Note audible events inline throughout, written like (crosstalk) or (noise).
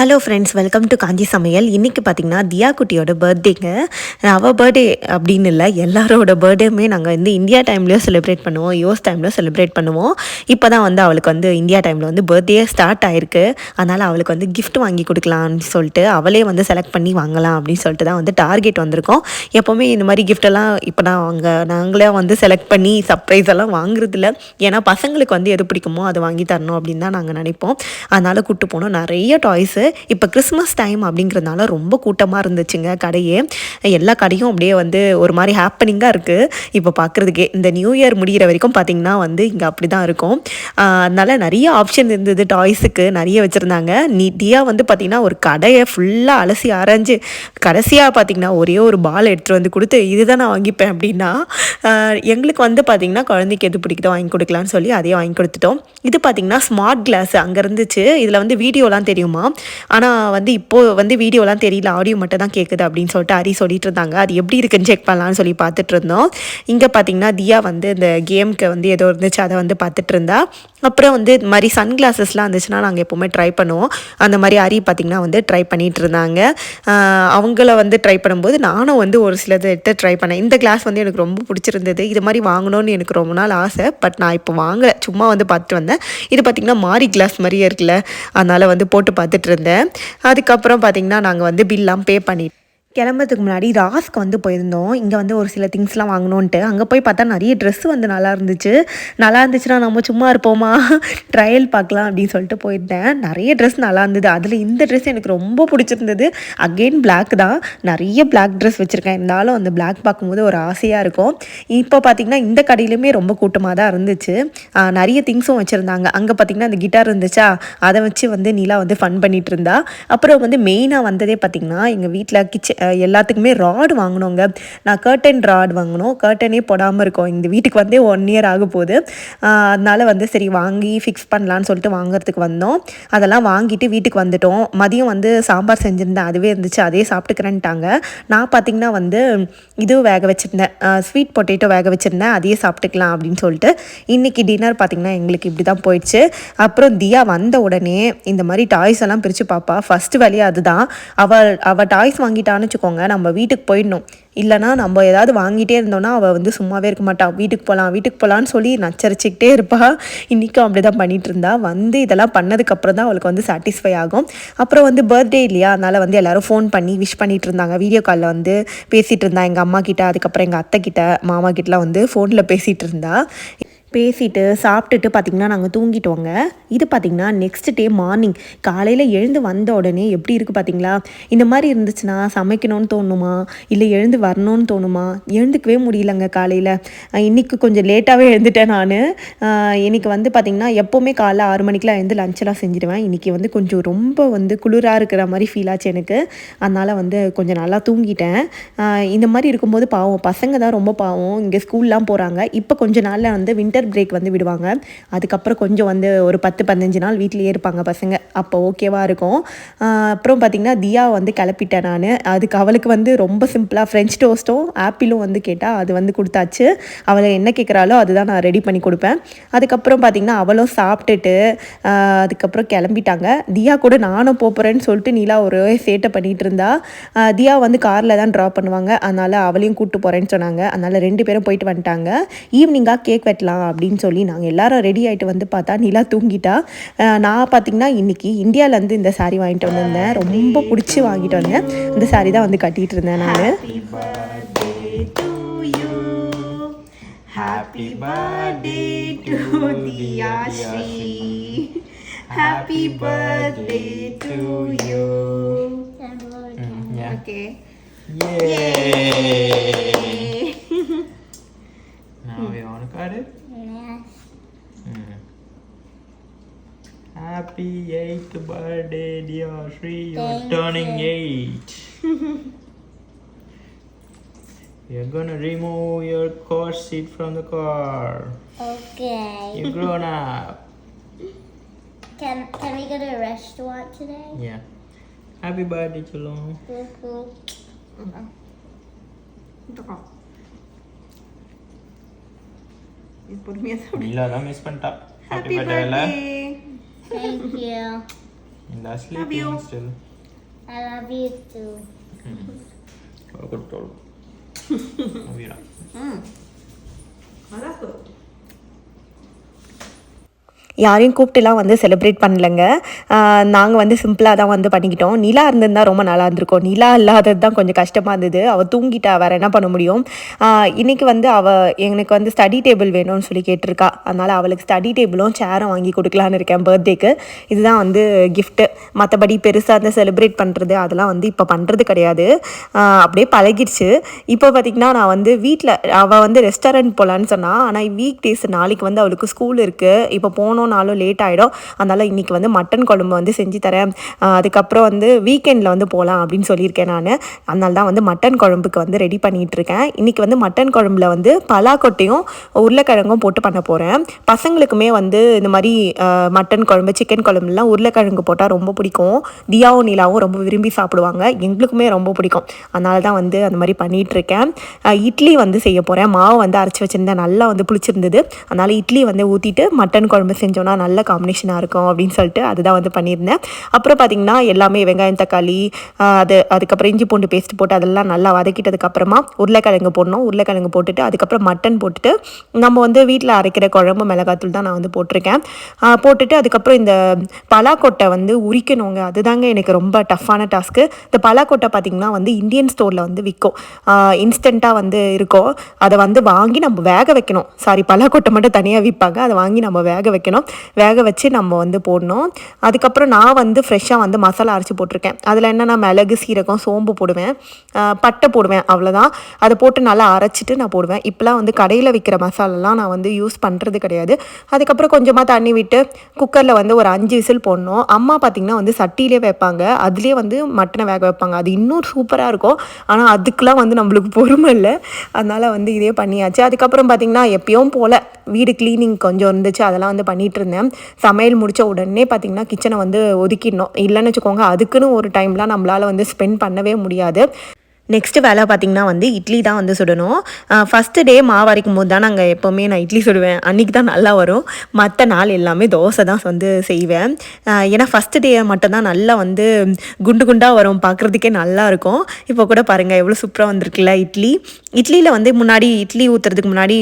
Hello friends welcome to Kanchi சமையல் இன்றைக்கி பார்த்தீங்கன்னா தியா குட்டியோட பர்த்டேங்க அவள் பர்த்டே அப்படின்னு இல்லை எல்லாரோட பர்த்டேமே நாங்கள் வந்து இந்தியா டைம்லேயும் செலிப்ரேட் பண்ணுவோம். யூஎஸ் டைம்லேயும் செலிப்ரேட் பண்ணுவோம். இப்போ தான் வந்து அவளுக்கு வந்து இந்தியா டைமில் வந்து பர்த்டே ஸ்டார்ட் ஆயிருக்கு. அதனால் அவளுக்கு வந்து கிஃப்ட் வாங்கி கொடுக்கலாம்னு சொல்லிட்டு அவளே வந்து செலக்ட் பண்ணி வாங்கலாம் அப்படின்னு சொல்லிட்டு தான் வந்து டார்கெட் வந்திருக்கோம். எப்போவுமே இந்த மாதிரி கிஃப்டெல்லாம் இப்போ நான் அங்கே நாங்களே வந்து செலக்ட் பண்ணி சர்ப்ரைஸ் எல்லாம் வாங்குறதில்ல ஏன்னா பசங்களுக்கு வந்து எது பிடிக்குமோ அதை வாங்கி தரணும் அப்படின்னு தான் நாங்கள் நினைப்போம். அதனால் கூப்பிட்டு போனோம். நிறைய டாய்ஸு இப்போ கிறிஸ்மஸ் டைம் அப்படிங்கிறதுனால ரொம்ப கூட்டமாக இருந்துச்சுங்க கடையே. எல்லா கடையும் அப்படியே வந்து ஒரு மாதிரி ஹாப்பனிங்காக இருக்குது இப்போ பார்க்குறதுக்கே இந்த நியூ இயர் முடிகிற வரைக்கும் பார்த்திங்கன்னா வந்து இங்கே அப்படி தான் இருக்கும் அதனால் நிறைய ஆப்ஷன் இருந்தது டாய்ஸுக்கு நிறைய வச்சுருந்தாங்க. நீட்டியாக வந்து பார்த்திங்கன்னா ஒரு கடையை ஃபுல்லாக அலசி ஆராய்ஞ்சு கடைசியாக பார்த்திங்கன்னா ஒரே ஒரு பால் எடுத்துகிட்டு வந்து கொடுத்து இதுதான் நான் வாங்கிப்பேன் அப்படின்னா எங்களுக்கு வந்து பார்த்திங்கன்னா குழந்தைக்கு எது பிடிக்குதோ வாங்கி கொடுக்கலான்னு சொல்லி அதையே வாங்கி கொடுத்துட்டோம். இது பார்த்திங்கன்னா ஸ்மார்ட் கிளாஸ் அங்கே இருந்துச்சு. இதில் வந்து வீடியோலாம் தெரியுமா? ஆனால் வந்து இப்போது வந்து வீடியோலாம் தெரியல ஆடியோ மட்டும் தான் கேட்குது அப்படின்னு சொல்லிட்டு ஹரி சொல்லிட்டு இருந்தாங்க. அது எப்படி இருக்குன்னு செக் பண்ணலாம்னு சொல்லி பார்த்துட்டு இருந்தோம். இங்கே பார்த்தீங்கன்னா தியா வந்து இந்த கேம்க்கு வந்து ஏதோ இருந்துச்சு அதை வந்து பார்த்துட்டு இருந்தா. அப்புறம் வந்து இது மாதிரி சன் கிளாஸஸ்லாம் இருந்துச்சுன்னா நாங்கள் எப்போவுமே ட்ரை பண்ணுவோம். அந்த மாதிரி ஹரி பார்த்திங்கன்னா வந்து ட்ரை பண்ணிகிட்டு இருந்தாங்க. அவங்கள வந்து ட்ரை பண்ணும்போது நானும் வந்து ஒரு சிலது எடுத்து ட்ரை பண்ணேன். இந்த கிளாஸ் வந்து எனக்கு ரொம்ப பிடிச்சிருந்தது. இது மாதிரி வாங்கணும்னு எனக்கு ரொம்ப நாள் ஆசை. பட் நான் இப்போ வாங்கலை. சும்மா வந்து பார்த்துட்டு வந்தேன். இது பார்த்திங்கன்னா மாரி கிளாஸ் மாதிரியே இருக்குல்ல. அதனால் வந்து போட்டு பார்த்துட்டு இருந்தேன். அதுக்கப்புறம் பார்த்திங்கன்னா நாங்கள் வந்து பில்லாம் பே பண்ணிட்டு கிளம்புறதுக்கு முன்னாடி ராஸ்க்கு வந்து போயிருந்தோம். இங்கே வந்து ஒரு சில திங்ஸ்லாம் வாங்கணுன்ட்டு அங்கே போய் பார்த்தா நிறைய ட்ரெஸ் வந்து நல்லா இருந்துச்சு. நல்லா இருந்துச்சுன்னா நம்ம சும்மா இருப்போமா? (laughs) ட்ரையல் பார்க்கலாம் அப்படின்னு சொல்லிட்டு போயிருந்தேன். நிறைய ட்ரெஸ் நல்லா இருந்தது. அதில் இந்த ட்ரெஸ் எனக்கு ரொம்ப பிடிச்சிருந்தது. அகெயின் பிளாக் தான். நிறைய பிளாக் ட்ரெஸ் வச்சுருக்கேன். இருந்தாலும் அந்த பிளாக் பார்க்கும்போது ஒரு ஆசையாக இருக்கும். இப்போ பார்த்திங்கன்னா இந்த கடையிலுமே ரொம்ப கூட்டமாக தான் இருந்துச்சு. நிறைய திங்ஸும் வச்சுருந்தாங்க. அங்கே பார்த்திங்கன்னா அந்த கிட்டார் இருந்துச்சா? அதை வச்சு வந்து நீலா வந்து ஃபன் பண்ணிகிட்டு இருந்தா. அப்புறம் வந்து மெயினாக வந்ததே பார்த்திங்கன்னா எங்கள் வீட்டில் கிச்சன் எல்லாத்துக்குமே ராட் வாங்கினோங்க நான் கர்டன் ராட் வாங்கினோம் கர்டனே போடாமல் இருக்கோம். இந்த வீட்டுக்கு வந்தே ஒன் இயர் ஆக போகுது. அதனால் வந்து சரி வாங்கி ஃபிக்ஸ் பண்ணலான்னு சொல்லிட்டு வாங்குறதுக்கு வந்தோம். அதெல்லாம் வாங்கிட்டு வீட்டுக்கு வந்துட்டோம். மதியம் வந்து சாம்பார் செஞ்சுருந்தேன். அதுவே இருந்துச்சு. அதே சாப்பிட்டுக்கிறேன்ட்டாங்க. நான் பார்த்திங்கன்னா வந்து இது வேக வச்சுருந்தேன். ஸ்வீட் பொட்டேட்டோ வேக வச்சுருந்தேன். அதையே சாப்பிட்டுக்கலாம் அப்படின்னு சொல்லிட்டு இன்றைக்கி டின்னர் பார்த்திங்கன்னா எங்களுக்கு இப்படி தான் போயிடுச்சு. அப்புறம் தியா வந்த உடனே இந்த மாதிரி டாய்ஸ் எல்லாம் பிரித்து பார்ப்பா ஃபஸ்ட்டு வேலையை அதுதான். அவள் அவள் டாய்ஸ் வாங்கிட்டான்னு வச்சுக்கோங்க நம்ம வீட்டுக்கு போயிடணும். இல்லைனா நம்ம ஏதாவது வாங்கிட்டே இருந்தோம்னா அவள் வந்து சும்மாவே இருக்க மாட்டாள் வீட்டுக்கு போகலாம் வீட்டுக்கு போகலான்னு சொல்லி நச்சரிச்சிக்கிட்டே இருப்பா. இன்றைக்கும் அப்படி தான் பண்ணிட்டு இருந்தா. வந்து இதெல்லாம் பண்ணதுக்கப்புறம் தான் அவளுக்கு வந்து சாட்டிஸ்ஃபை ஆகும். அப்புறம் வந்து பர்த்டே இல்லையா? அதனால் வந்து எல்லோரும் ஃபோன் பண்ணி விஷ் பண்ணிட்டு இருந்தாங்க. வீடியோ காலில் வந்து பேசிகிட்டு இருந்தா எங்கள் அம்மா கிட்ட அதுக்கப்புறம் எங்கள் அத்தை கிட்ட மாமா கிட்டலாம் வந்து ஃபோனில் பேசிகிட்டு இருந்தா. பேசிட்டு சாப்பிட்டுட்டு பார்த்திங்கன்னா நாங்கள் தூங்கிட்டோங்க. இது பார்த்திங்கன்னா நெக்ஸ்ட் டே மார்னிங் காலையில் எழுந்து வந்த உடனே எப்படி இருக்குது பார்த்தீங்களா இந்த மாதிரி இருந்துச்சுன்னா சமைக்கணும்னு தோணுமா? இல்லை எழுந்து வரணும்னு தோணுமா? எழுந்துக்கவே முடியலங்க காலையில். இன்றைக்கி கொஞ்சம் லேட்டாகவே எழுந்துட்டேன் நான். இன்றைக்கி வந்து பார்த்திங்கன்னா எப்போவுமே காலைல ஆறு மணிக்கெலாம் எழுந்து லஞ்செல்லாம் செஞ்சுடுவேன் இன்றைக்கி வந்து கொஞ்சம் ரொம்ப வந்து குளிராக இருக்கிற மாதிரி ஃபீல் ஆச்சு எனக்கு. அதனால் வந்து கொஞ்சம் நல்லா தூங்கிட்டேன். இந்த மாதிரி இருக்கும்போது பாவம் பசங்க தான் ரொம்ப பாவம். இங்கே ஸ்கூல்லாம் போகிறாங்க இப்போ கொஞ்ச நாளில் வந்து வின்டர் பிரேக் வந்து விடுவாங்க. அதுக்கப்புறம் கொஞ்சம் வந்து ஒரு பத்து பதினஞ்சு நாள் வீட்லேயே இருப்பாங்க பசங்க. அப்போ ஓகேவாக இருக்கும். அப்புறம் பார்த்திங்கன்னா தியா வந்து கிளப்பிட்டேன் நான். அதுக்கு அவளுக்கு வந்து ரொம்ப சிம்பிளாக ஃப்ரெஞ்ச் டோஸ்ட்டும் ஆப்பிளும் வந்து கேட்டால் அது வந்து கொடுத்தாச்சு. அவளை என்ன கேட்குறாளோ அதுதான் நான் ரெடி பண்ணி கொடுப்பேன். அதுக்கப்புறம் பார்த்திங்கன்னா அவளும் சாப்பிட்டுட்டு அதுக்கப்புறம் கிளம்பிட்டாங்க. தியா கூட நானும் போகிறேன்னு சொல்லிட்டு நீலா ஒரு சேட்டை பண்ணிகிட்டு இருந்தா. தியா வந்து காரில் தான் ட்ராப் பண்ணுவாங்க. அதனால் அவளையும் கூப்பிட்டு போகிறேன்னு சொன்னாங்க. அதனால் ரெண்டு பேரும் போயிட்டு வந்துட்டாங்க. ஈவினிங்காக கேக் வெட்டலாம் அப்படின்னு சொல்லி நாங்கள் எல்லாரும் ரெடி ஆகிட்டு வந்து பார்த்தா நிலா தூங்கிட்டா நான் பார்த்திங்கன்னா இன்றைக்கி இந்தியாவிலேருந்து இந்த saree வாங்கிட்டு வந்திருந்தேன் ரொம்ப பிடிச்சி வாங்கிட்டு வந்தேன் இந்த saree தான் வந்து கட்டிகிட்டு இருந்தேன் நான் Happy birthday to Diyashri. Happy birthday to you. Mm, yeah. Okay. Yay! now happy eighth birthday, dear Sri. You are turning you. eight. (laughs) You're gonna remove your car seat from the car. Okay. You're grown up. Can can we go to a restaurant today? Yeah. Happy birthday, Chalong. Mhm. ಇದು ಪುರ್ಮಿಯ Mila, na panta. Happy birthday. Thank you. And lastly, Love you. Still. I love you too. Mm-hmm. (laughs) Mm. Love you. Mm. I love. யாரையும் கூப்பிட்டுலாம் வந்து celebrate பண்ணலங்க. நாங்கள் வந்து சிம்பிளாக தான் வந்து பண்ணிக்கிட்டோம். நிலா இருந்திருந்தால் ரொம்ப நல்லா இருந்திருக்கும். நிலா இல்லாதது தான் கொஞ்சம் கஷ்டமாக இருந்தது. அவள் தூங்கிட்டா வேறு என்ன பண்ண முடியும்? இன்றைக்கி வந்து அவள் எனக்கு வந்து ஸ்டடி டேபிள் வேணும்னு சொல்லி கேட்டிருக்கா. அதனால் அவளுக்கு ஸ்டடி டேபிளும் சேரும் வாங்கி கொடுக்கலான்னு இருக்கேன் பர்த்டேக்கு இதுதான் வந்து கிஃப்ட்டு மற்றபடி பெருசாக அந்த செலிப்ரேட் பண்ணுறது அதெல்லாம் வந்து இப்போ பண்ணுறது கிடையாது. அப்படியே பழகிடுச்சு. இப்போ பார்த்திங்கன்னா நான் வந்து வீட்டில் அவள் வந்து ரெஸ்டாரண்ட் போகலான்னு சொன்னால் ஆனால் வீக் டேஸ் நாளைக்கு வந்து அவளுக்கு ஸ்கூல் இருக்குது இப்போ நாளோ லேட் ஆகிடும் அதனால் இன்றைக்கி வந்து மட்டன் குழம்பு வந்து செஞ்சு தரேன். அதுக்கப்புறம் வந்து வீக்கெண்டில் வந்து போகலாம் அப்படின்னு சொல்லியிருக்கேன் நான். அதனால தான் வந்து மட்டன் குழம்புக்கு வந்து ரெடி பண்ணிகிட்டு இருக்கேன். இன்றைக்கி வந்து மட்டன் குழம்புல வந்து பலாக்கொட்டையும் உருளைக்கிழங்கும் போட்டு பண்ண போகிறேன் பசங்களுக்குமே வந்து இந்த மாதிரி மட்டன் குழம்பு சிக்கன் குழம்புலாம் உருளைக்கிழங்கு போட்டால் ரொம்ப பிடிக்கும். தியாவும் நீலாவும் ரொம்ப விரும்பி சாப்பிடுவாங்க. எங்களுக்குமே ரொம்ப பிடிக்கும். அதனால தான் வந்து அந்த மாதிரி பண்ணிகிட்ருக்கேன் இட்லி வந்து செய்ய போகிறேன் மாவு வந்து அரைச்சி வச்சுருந்தேன். நல்லா வந்து புளிச்சிருந்தது. அதனால் இட்லி வந்து ஊற்றிட்டு மட்டன் குழம்பு செஞ்சோன்னா நல்ல காம்பினேஷனாக இருக்கும் அப்படின்னு சொல்லிட்டு அதுதான் வந்து பண்ணியிருந்தேன். அப்புறம் பார்த்திங்கன்னா எல்லாமே வெங்காயம் தக்காளி அது அதுக்கப்புறம் இஞ்சி பூண்டு பேஸ்ட் போட்டு அதெல்லாம் நல்லா வதக்கிட்டதுக்கப்புறமா உருளைக்கிழங்கு போடணும். உருளைக்கிழங்கு போட்டுட்டு அதுக்கப்புறம் மட்டன் போட்டுட்டு நம்ம வந்து வீட்டில் அரைக்கிற குழம்பு மிளகாத்தூள் தான் நான் வந்து போட்டிருக்கேன். போட்டுட்டு அதுக்கப்புறம் இந்த பலாக்கொட்டை வந்து உரிக்கணுங்க. அதுதாங்க எனக்கு ரொம்ப டஃப்பான டாஸ்க்கு இந்த பலாக்கொட்டை பார்த்திங்கன்னா வந்து இந்தியன் ஸ்டோரில் வந்து விற்கும் இன்ஸ்டண்ட்டாக வந்து இருக்கும். அதை வந்து வாங்கி நம்ம வேக வைக்கணும். சாரி பலாக்கொட்டை மட்டும் தனியாக விற்பாங்க. அதை வாங்கி நம்ம வேக வைக்கணும். வேக வச்சு நம்ம வந்து போடணும். அதுக்கப்புறம் நான் வந்து ஃப்ரெஷ்ஷாக வந்து மசாலா அரைச்சி போட்டிருக்கேன். அதில் என்னென்னா மிளகு சீரகம் சோம்பு போடுவேன். பட்டை போடுவேன் அவ்வளோதான் அதை போட்டு நல்லா அரைச்சிட்டு நான் போடுவேன். இப்போலாம் வந்து கடையில் விற்கிற மசாலாலாம் நான் வந்து யூஸ் பண்ணுறது கிடையாது. அதுக்கப்புறம் கொஞ்சமாக தண்ணி விட்டு குக்கரில் வந்து ஒரு அஞ்சு விசில் போடணும். அம்மா பார்த்திங்கன்னா வந்து சட்டியிலே வைப்பாங்க. அதுலேயே வந்து மட்டனை வேக வைப்பாங்க. அது இன்னும் சூப்பராக இருக்கும். ஆனால் அதுக்கெலாம் வந்து நம்மளுக்கு பொறுமை இல்லை. அதனால் வந்து இதே பண்ணியாச்சு. அதுக்கப்புறம் பார்த்திங்கன்னா எப்பயும் போல் வீடு க்ளீனிங் கொஞ்சம் இருந்துச்சு. அதெல்லாம் வந்து பண்ணிகிட்டு இருந்தேன் சமையல் முடித்த உடனே பார்த்திங்கன்னா கிச்சனை வந்து ஒதுக்கிடணும். இல்லைன்னு வச்சுக்கோங்க அதுக்குன்னு ஒரு டைம்லாம் நம்மளால் வந்து ஸ்பெண்ட் பண்ணவே முடியாது. நெக்ஸ்ட்டு வேலை பார்த்திங்கன்னா வந்து இட்லி தான் வந்து சுடணும். ஃபஸ்ட்டு டே மாவு அரைக்கும் போது தான் நாங்கள் எப்போவுமே நான் இட்லி சுடுவேன். அன்றைக்கி தான் நல்லா வரும். மற்ற நாள் எல்லாமே தோசை தான் வந்து செய்வேன். ஏன்னா ஃபஸ்ட்டு டே மட்டும்தான் நல்லா வந்து குண்டு குண்டாக வரும். பார்க்குறதுக்கே நல்லா இருக்கும். இப்போ கூட பாருங்கள் எவ்வளோ சூப்பராக வந்திருக்குல்ல இட்லி. இட்லியில் வந்து முன்னாடி இட்லி ஊற்றுறதுக்கு முன்னாடி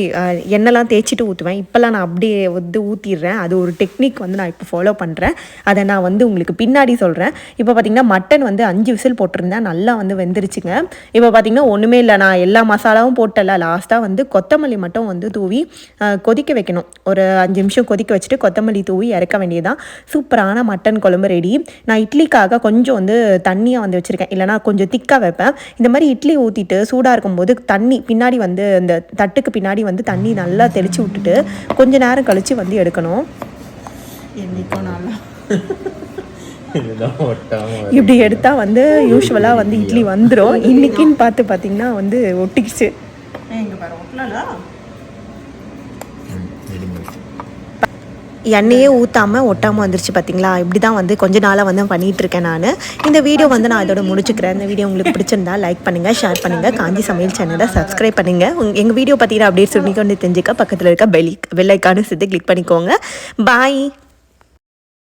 எண்ணெய்லாம் தேய்ச்சிட்டு ஊற்றுவேன் இப்போல்லாம் நான் அப்படியே வந்து ஊற்றிடுறேன் அது ஒரு டெக்னிக் வந்து நான் இப்போ ஃபாலோ பண்ணுறேன் அதை நான் வந்து உங்களுக்கு பின்னாடி சொல்கிறேன் இப்போ பார்த்திங்கன்னா மட்டன் வந்து அஞ்சு விசில் போட்டிருந்தேன். நல்லா வந்து வெந்துருச்சுங்க. இப்போ பார்த்திங்கன்னா ஒன்றுமே இல்லை. நான் எல்லா மசாலாவும் போட்டல லாஸ்ட்டாக வந்து கொத்தமல்லி மட்டும் வந்து தூவி கொதிக்க வைக்கணும். ஒரு அஞ்சு நிமிஷம் கொதிக்க வச்சுட்டு கொத்தமல்லி தூவி இறக்க வேண்டியதான் சூப்பரான மட்டன் குழம்பு ரெடி நான் இட்லிக்காக கொஞ்சம் வந்து தண்ணியாக வந்து வச்சுருக்கேன். இல்லைனா கொஞ்சம் திக்காக வைப்பேன். இந்த மாதிரி இட்லி ஊற்றிட்டு சூடாக இருக்கும்போது தண்ணி பின்னாடி வந்து இந்த தட்டுக்கு பின்னாடி வந்து தண்ணி நல்லா தெளித்து விட்டுட்டு கொஞ்ச நேரம் கழித்து வந்து எடுக்கணும். என்னைக்கும் நல்லா இப்படி எடுத்தால் வந்து யூஸ்வலாக வந்து இட்லி வந்துடும் இன்னைக்குன்னு பார்த்து பார்த்திங்கன்னா வந்து ஒட்டிக்கிச்சு. எண்ணெயே ஊற்றாமல் ஒட்டாமல் வந்துருச்சு பார்த்தீங்களா இப்படி தான் வந்து கொஞ்ச நாளாக வந்து பண்ணிகிட்டு இருக்கேன் நான். இந்த வீடியோ வந்து நான் இதோட முடிச்சுக்கிறேன். இந்த வீடியோ உங்களுக்கு பிடிச்சிருந்தா லைக் பண்ணுங்கள் ஷேர் பண்ணுங்கள் காஞ்சி சமையல் சேனலை சப்ஸ்கிரைப் பண்ணுங்கள் எங்கள் வீடியோ பற்றின அப்டேட்ஸ் கொண்டு தெரிஞ்சுக்க பக்கத்தில் இருக்க பெல் பெல் ஐக்கானு சேர்த்து கிளிக் பண்ணிக்கோங்க. பாய்